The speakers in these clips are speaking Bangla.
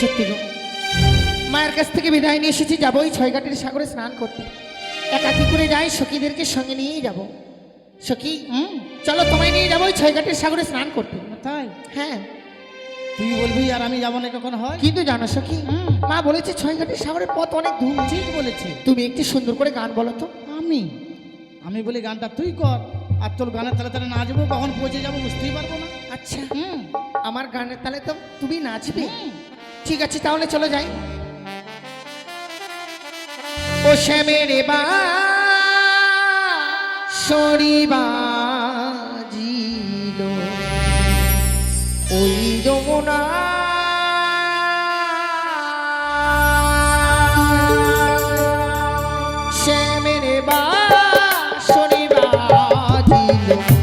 সত্যি গো। মায়ের কাছ থেকে বিদায় নিয়ে এসেছি যাব ওই ছয়ঘাটের সাগরে স্নান করতে। একাকি করে যাই? সখীদেরকে সঙ্গে নিয়েই যাব। সখী হুম? চলো তোমায় নিয়ে যাব ওই ছয়ঘাটের সাগরে স্নান করতে। তাই? হ্যাঁ। তুই বলবি আর আমি যাব না কখন হয়? কিন্তু জানো সখী। মা বলেছে ছয়ঘাটের সাগরের পথ অনেক দূর। ঠিক বলেছে। তুমি একটি সুন্দর করে গান বলো তো। আমি? আমি বলি গানটা তুই কর। আর তোর গানের তালে তালে নাচবো কখন পৌঁছে যাব বুঝতেই পারব না। আচ্ছা। হুম। আমার গানের তালে তো তুমি নাচবে। ঠিক আছে, তাহলে চলে যাই। ও শ্যামের বা সরিবাজিল ওই যমুনা শ্যামের বা সরিবাজিল ওই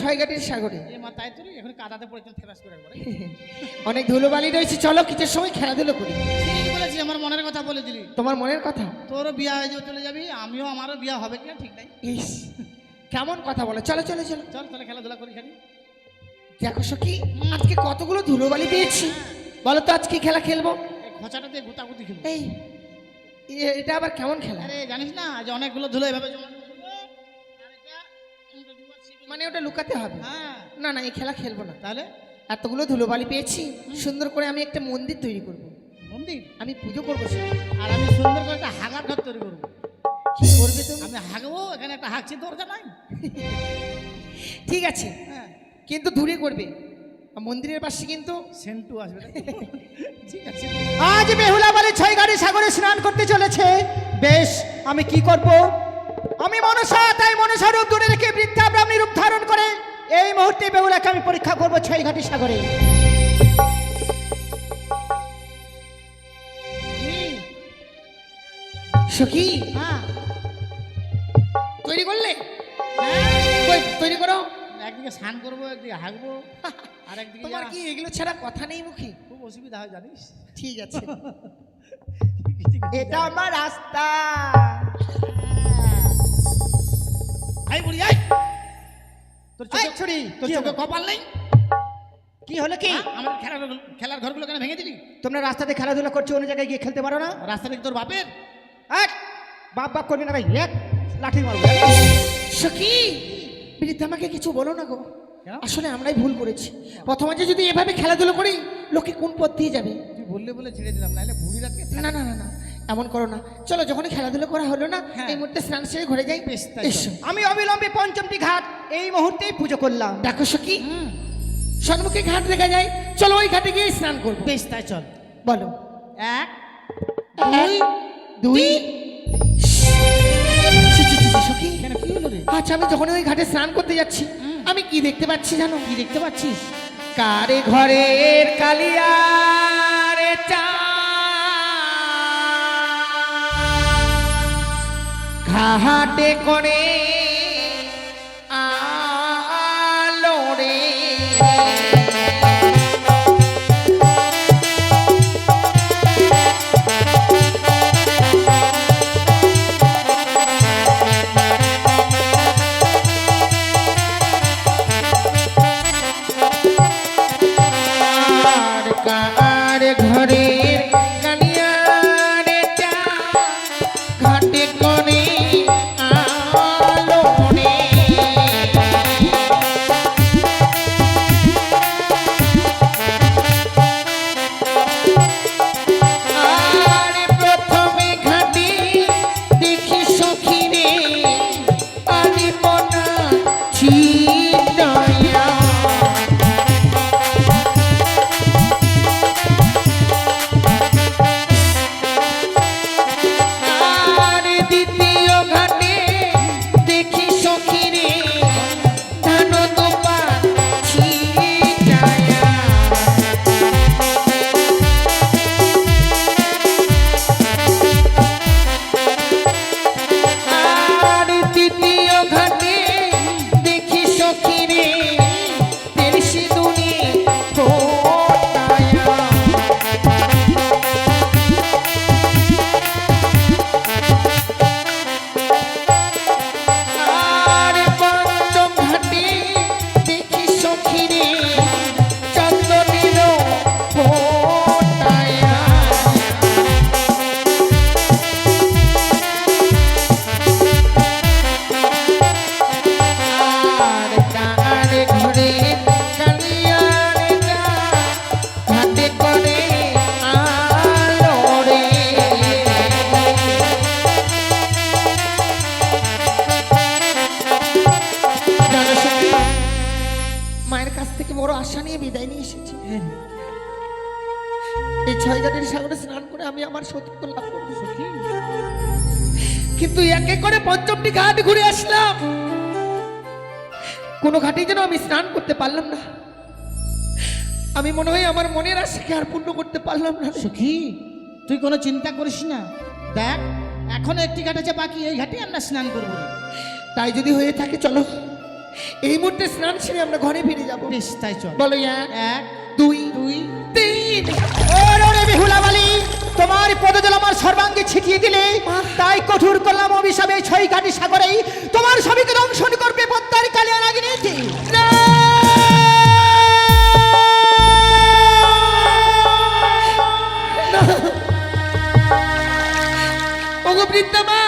ছয়ঘাটের সাগরে। এ মা তাই তুই এখন কাদাতে পড়েছেন থেরাস করে অনেক ধুলোবালি রয়েছে চলো কিছুর সময় খেলাধুলো করি। বলেছি আমার মনের কথা বলে দিলি। তোমার মনের কথা? তোরও বিয়া হয়ে যাবে চলে যাবি আমিও আমারও বিয়া হবে কিনা ঠিক নাই। ইস কেমন কথা বলো চলো চলো চলো। চল তাহলে খেলাধুলা করি খালি দেখো সখী আজকে কতগুলো ধুলোবালি পেয়েছি। বলো তো আজকে খেলা খেলব? খোঁচাটা দিয়ে গুতাগুতি খেলব। এই এটা আবার কেমন খেলা? আরে জানিস না যে অনেকগুলো ধুলো এভাবে জমা মানে ওটা লুকাতে হবে। হ্যাঁ। না না এই খেলা খেলব না। তাহলে? এতগুলো ধুলোবালি পেয়েছি সুন্দর করে আমি একটা মন্দির তৈরি করব। মন্দির? আমি পুজো করব। আর আমি সুন্দর করে একটা হাগার ঘর তৈরি করব। কি করবে তুমি? আমি হাগবো এখানে একটা হাগছি দরজা নাই। ঠিক আছে। হ্যাঁ। কিন্তু দূরে করবে। মন্দিরের পাশে কিন্তু সেন্টু আসবে ঠিক আছে। আজ বেহুলা বলে ছয় গাড়ি সাগরে স্নান করতে চলেছে। বেশ আমি কি করব? আমি মনসা তাই মনসা রূপ দূরে রেখে বৃদ্ধা ব্রাহ্মী রূপ ধারণ করে এই মুহূর্তে বেহুলাকে আমি পরীক্ষা করব ছয় ঘাটি সাগরে। সখী? হ্যাঁ। তৈরি করলে? হ্যাঁ। তৈরি করো। একদিকে স্নান করব একদিকে হাগবো আর একদিকে তোমার কি এগুলো ছাড়া কথা নেই মুখে? খুব অসুবিধা হয় জানিস? ঠিক আছে। এটা আমার রাস্তা। আই বুড়ি আই তোর এই! চোখে ছুরি তোর চোখে কপাল নেই? কি হলো কি? হ্যাঁ? আমার খেলার খেলার ঘরগুলো কেন ভেঙে দিলি? তোমরা রাস্তাতে খেলাধুলা করছ অন্য জায়গায় গিয়ে খেলতে পারো না? রাস্তা থেকে তোর বাপের? এক বাপ বাপ করবি না ভাই এক লাঠি মারবো। সখী! বৃদ্ধা আমাকে কিছু বলো না গো। আসলে আমরাই ভুল করেছি। প্রথমে যদি এভাবে খেলাধুলো করি লোকে কোন পথ দিয়ে যাবে? তুই বললে বলে ছেড়ে দিলাম নাহলে বুড়ি রাতকে না না না না। এমন করো না। চলো যখনই খেলাধুলো করা হলো না হ্যাঁ। এই মুহূর্তে স্নান সেরে ঘরে যাই। আমি অবিলম্বে পঞ্চমটি ঘাট এই মুহূর্তেই পুজো করলাম। দেখো সখী সন্মুখে ঘাট দেখা যায়। চলো ওই ঘাটে গিয়ে স্নান করব। বেশ তাই চল। বলো। এক দুই দুই। সখী। আচ্ছা আমি যখন ওই ঘাটে স্নান করতে যাচ্ছি আমি কি দেখতে পাচ্ছি জানো? কি দেখতে পাচ্ছিস? কারে ঘরের কালিয়ারে ঘাটে করে এই ছয় ঘাটের সাগরে স্নান করে আমি আমার সত্য লাভ করব। সখী। কিন্তু একে করে পঞ্চমটি ঘাট ঘুরে আসলাম। কোনো ঘাটে যেন আমি স্নান করতে পারলাম না। আমি মনে হয় আমার মনের আশাকে আর পূর্ণ করতে পারলাম না সখী তুই কোনো চিন্তা করিস না। দেখ এখনও একটি ঘাট আছে বাকি এই ঘাটে আমরা স্নান করব। তাই যদি হয়ে থাকে চলো। এই মুহূর্তে স্নান সেরে আমরা ঘরে ফিরে যাব। বেশ তাই চল। বলো এক। দুই দুই তিন। ওরে বেহুলাবালি তোমার পদজল আমার সর্বাঙ্গে ছিটিয়ে দিলে। তাই কঠোর করলাম অভিশাপে ছয় ঘাটি সাগরেই তোমার সবইকে দংশন করবে পদ্মার কালিয়া মা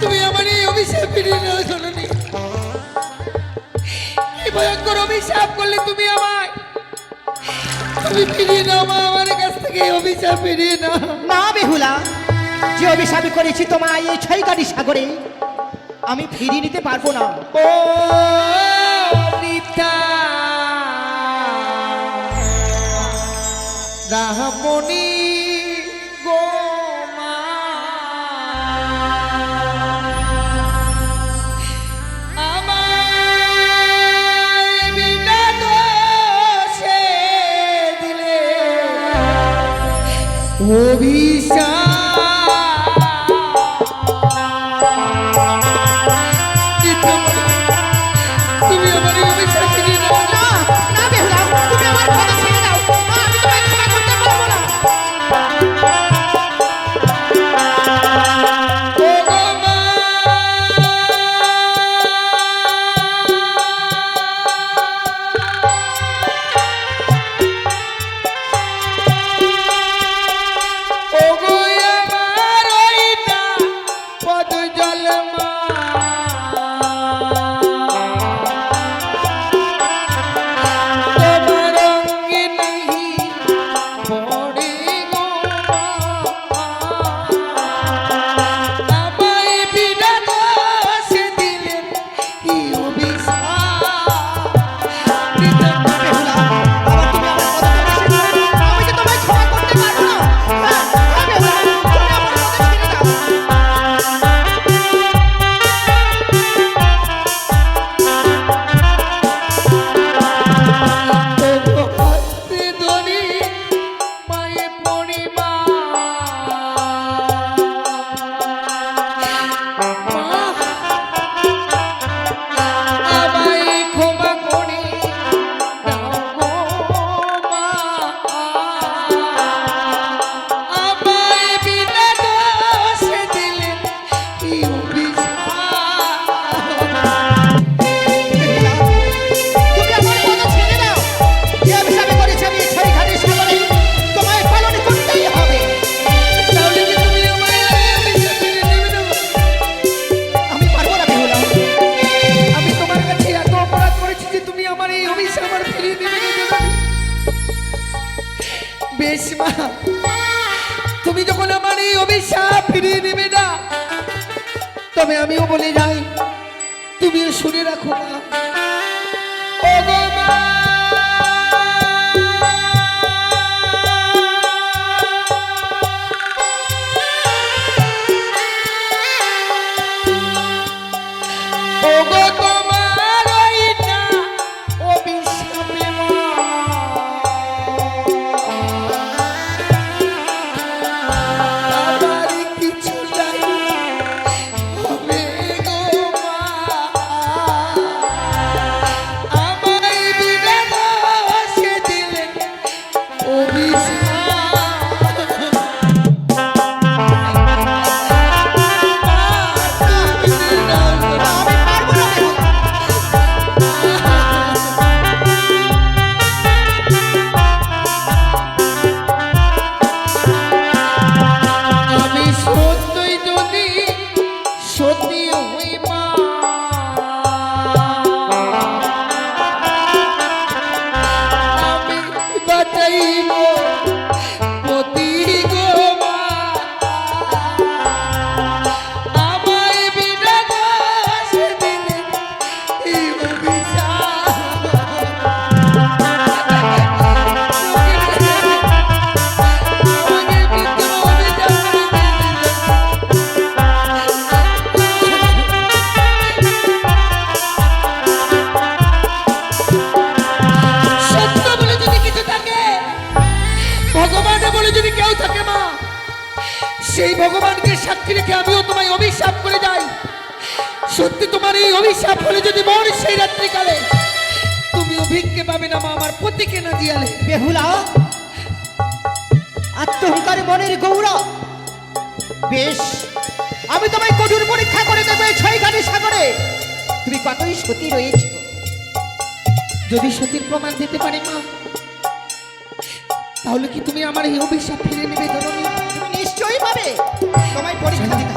তুমি আমার এই অভিশাপ ফিরিয়ে নেওয়া শোনি কি ভয়ঙ্কর অভিশাপ করলে তুমি আমায়। তুমি ফিরিয়ে নাও মা আমার কাছ থেকে অভিশাপ ফিরিয়ে নাও। না বেহুলা যে অভিশাপে করেছি তোমায় এই সাগরে আমি ফিরিয়ে নিতে পারব না। ও রাহমণি অভিশাপ বেশ মা তুমি যখন আমার এই অভিশাপ ফিরিয়ে নেবে না, তবে আমিও বলে যাই, তুমিও শুনে রাখো মা তোমার এই অভিশাপ হলে যদি মর সেই রাত্রিকালে তুমিও ভিক্ষে পাবে না মা আমার পতিকে না দিয়ালে। বেহুলা আত্মহংকারে মনের গৌরব। বেশ আমি তোমায় কঠোর পরীক্ষা করে দেবো এই ছয় সাগরে। তুমি কতই সতী রয়েছ? যদি সতীর প্রমাণ দিতে পারি মা তাহলে কি তুমি আমার এই অভিশাপ ফিরে নেবে তুমি নিশ্চয়ই পাবে। তোমায় পরীক্ষা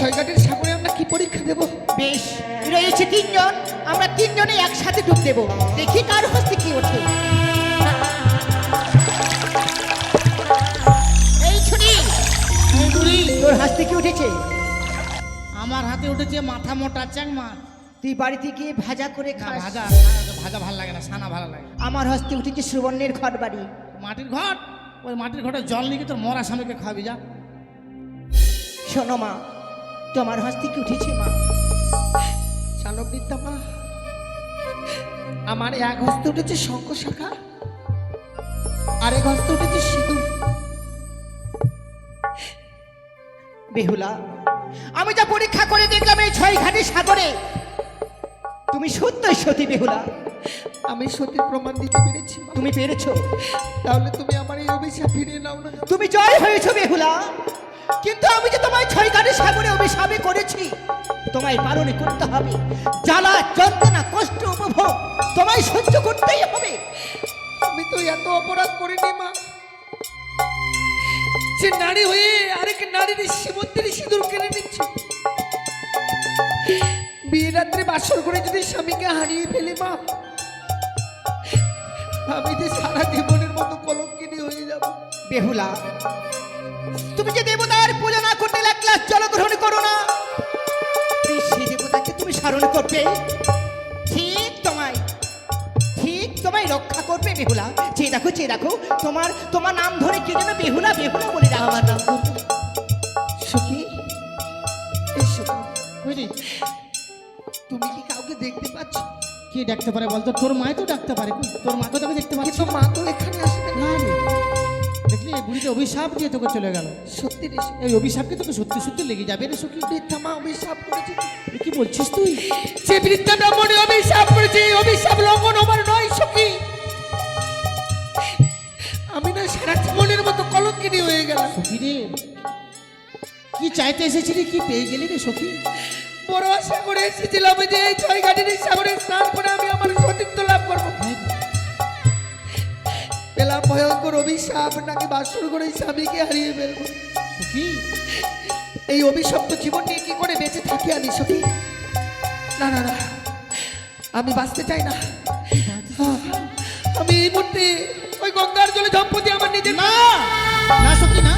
ছয়ঘাটের সাগরে আমরা কি পরীক্ষা দেব? বেশ রয়েছে তিনজন। আমরা তিনজনে একসাথে ডুব দেবো। দেখি কার হস্তে কি ওঠে। এই ছুটি তোর হাসতে কি উঠেছে? আমার হাতে উঠেছে মাথা মোটা চ্যাং মাছ তুই বাড়িতে গিয়ে ভাজা করে খাস। ভাজা ভাজা ভালো লাগে না সানা ভালো লাগে আমার হস্তে উঠেছে সুবর্ণের ঘর বাড়ি। মাটির ঘট ওই মাটির ঘটে জল নিয়ে তোর মরা স্বামীকে খাওয়াবি যা। শোনো মা তোমার হস্তে কি উঠেছে মা। চালক বিদ্যা মা আমার এক হস্তে উঠেছে শঙ্খ শাখা আর এক হস্তে উঠেছে সিঁদুর। বেহুলা আমি যা পরীক্ষা করে দেখলাম এই ছয় ঘাটি সাগরে তুমি সত্যই সতী বেহুলা। আমি সতীর প্রমাণ দিতে পেরেছি তুমি পেরেছ। তাহলে তুমি আমার এই অভিশাপ ফিরিয়ে নাও না। তুমি জয় হয়েছো বেহুলা। কিন্তু আমি যে তোমায় ছয় ঘাটি সাগরে অভিশাপে করেছি তোমায় পালনে করতে হবে। জ্বালা যন্ত্রণা কষ্ট উপভোগ তোমায় সহ্য করতেই হবে। আমি তো এত অপরাধ করিনি মা। যে নারী হয়ে আরেক নারীর সীমন্তের সিঁদুর কেড়ে নিচ্ছে। বিয়ে রাত্রে বাসর করে যদি স্বামীকে হারিয়ে ফেলি মা আমি যে সারা জীবনের মতো কলঙ্কিনী হয়ে যাব। বেহুলা তুমি যে দেবতার পূজা না করতে গ্লাস জল করো না সেই দেবতাকে তুমি স্মরণ করবে। ঠিক তোমায় ঠিক তোমায় রক্ষা করবে বেহুলা। চেয়ে দেখো চেয়ে দেখো, তোমার তোমার নাম ধরে কে যেন বেহুলা বেহুলা বলে যাও আমার নাম। সখী তুমি কি কাউকে দেখতে পাচ্ছ? কি ডাকতে পারে বলতো? তোর মাই তো ডাকতে পারে তোর মাকে তোকে দেখতে পাচ্ছি কিন্তু মা তো বুড়িতে অভিশাপ দিয়ে তোকে চলে গেল। সত্যি রে এই অভিশাপকে তোকে সত্যি সত্যি লেগে যাবে রে সখী। বৃদ্ধা মা অভিশাপ করেছে। কি বলছিস তুই? যে বৃদ্ধা ব্রাহ্মণে অভিশাপ করেছে অভিশাপ লঙ্ঘন আমার নয় সখী। আমি না সারা জীবনের মতো কলঙ্কিনী হয়ে গেলাম। সখী রে কি চাইতে এসেছিলি কি পেয়ে গেলি রে সখী? বড় আশা করে এসেছিলাম যে এই ছয় ঘাটের সাগরে স্নান করে আমি আমার সতীত্ব লাভ করব। পেলাম ভয়ঙ্কর অভিশাপ নাকি বাসর করে স্বামীকে হারিয়ে ফেলব? সখী এই অভিশপ্ত জীবন নিয়ে কি করে বেঁচে থাকি আমি সখী? না না না। আমি বাঁচতে চাই না। আহ, সত্যি ওই গঙ্গার জলে ঝম্পতি আমার নিজের না! না সখী না।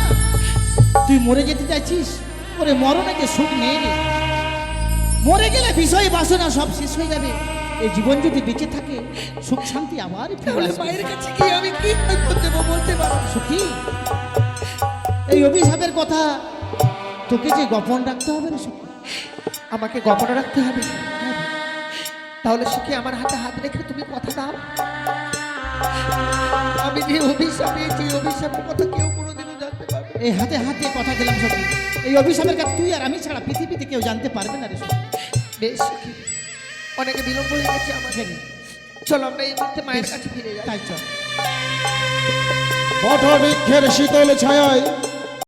তুই মরে যেতে চাইছিস? ওরে মরণে যে সুখ নেই রে। মরে গেলে বিষয় বাসনা সব শেষ হয়ে যাবে। এই জীবন যদি বেঁচে থাকে সুখ শান্তি তাহলে মায়ের কাছে গিয়ে আমি কি দেবো বলতে পারো সুখী? এই অভিশাপের কথা তোকে যে গোপন রাখতে হবে না সুখী? আমাকে গোপন রাখতে হবে। তাহলে সুখী আমার হাতে হাত রেখে তুমি কথা দাও। আমি যে অভিশাপ পেয়েছি এই অভিশাপের কথা কেউ কোনোদিনও জানতে পারবে এই হাতে হাতে কথা দিলাম সখী। এই অভিশাপের কথা তুই আর আমি ছাড়া পৃথিবীতে কেউ জানতে পারবে না রে সুখী। বেশ সুখী। অনেকে বিলম্ব হয়ে গেছে চলো আমরা এই মুহূর্তে মায়ের কাছে ফিরে যাই। তাই চল। বট বৃক্ষের শীতল ছায়ায়